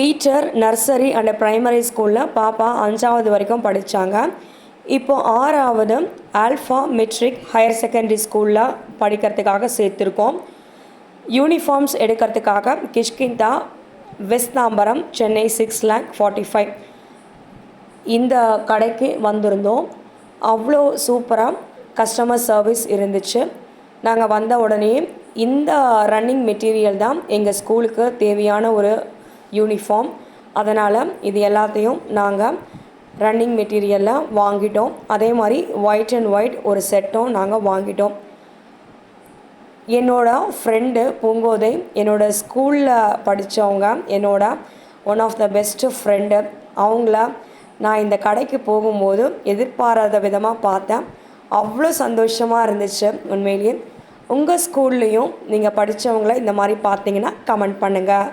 Peter nursery and primary ஸ்கூலில் பாப்பா அஞ்சாவது வரைக்கும் படித்தாங்க இப்போ ஆறாவது ஆல்ஃபா மெட்ரிக் ஹையர் செகண்டரி ஸ்கூலில் படிக்கிறதுக்காக சேர்த்துருக்கோம். யூனிஃபார்ம்ஸ் எடுக்கிறதுக்காக Kishkinta west Tambaram Chennai six lakh forty five இந்த கடைக்கு வந்திருந்தோம். அவ்வளோ சூப்பராக கஸ்டமர் சர்வீஸ் இருந்துச்சு. நாங்கள் வந்த உடனே இந்த ரன்னிங் மெட்டீரியல் தான் எங்கள் ஸ்கூலுக்கு தேவையான ஒரு யூனிஃபார்ம் அதனால் இது எல்லாத்தையும் நாங்கள் ரன்னிங் மெட்டீரியலில் வாங்கிட்டோம். அதே மாதிரி ஒயிட் அண்ட் ஒயிட் ஒரு செட்டும் நாங்கள் வாங்கிட்டோம். என்னோட ஃப்ரெண்டு பூங்கோதை என்னோடய ஸ்கூலில் படித்தவங்க என்னோட one of the best friend அவங்கள நான் இந்த கடைக்கு போகும்போது எதிர்பாராத விதமாக பார்த்தேன். அவ்வளோ சந்தோஷமாக இருந்துச்சு உண்மையிலேயே. உங்கள் ஸ்கூல்லையும் நீங்கள் படித்தவங்கள இந்த மாதிரி பார்த்தீங்கன்னா கமெண்ட் பண்ணுங்கள்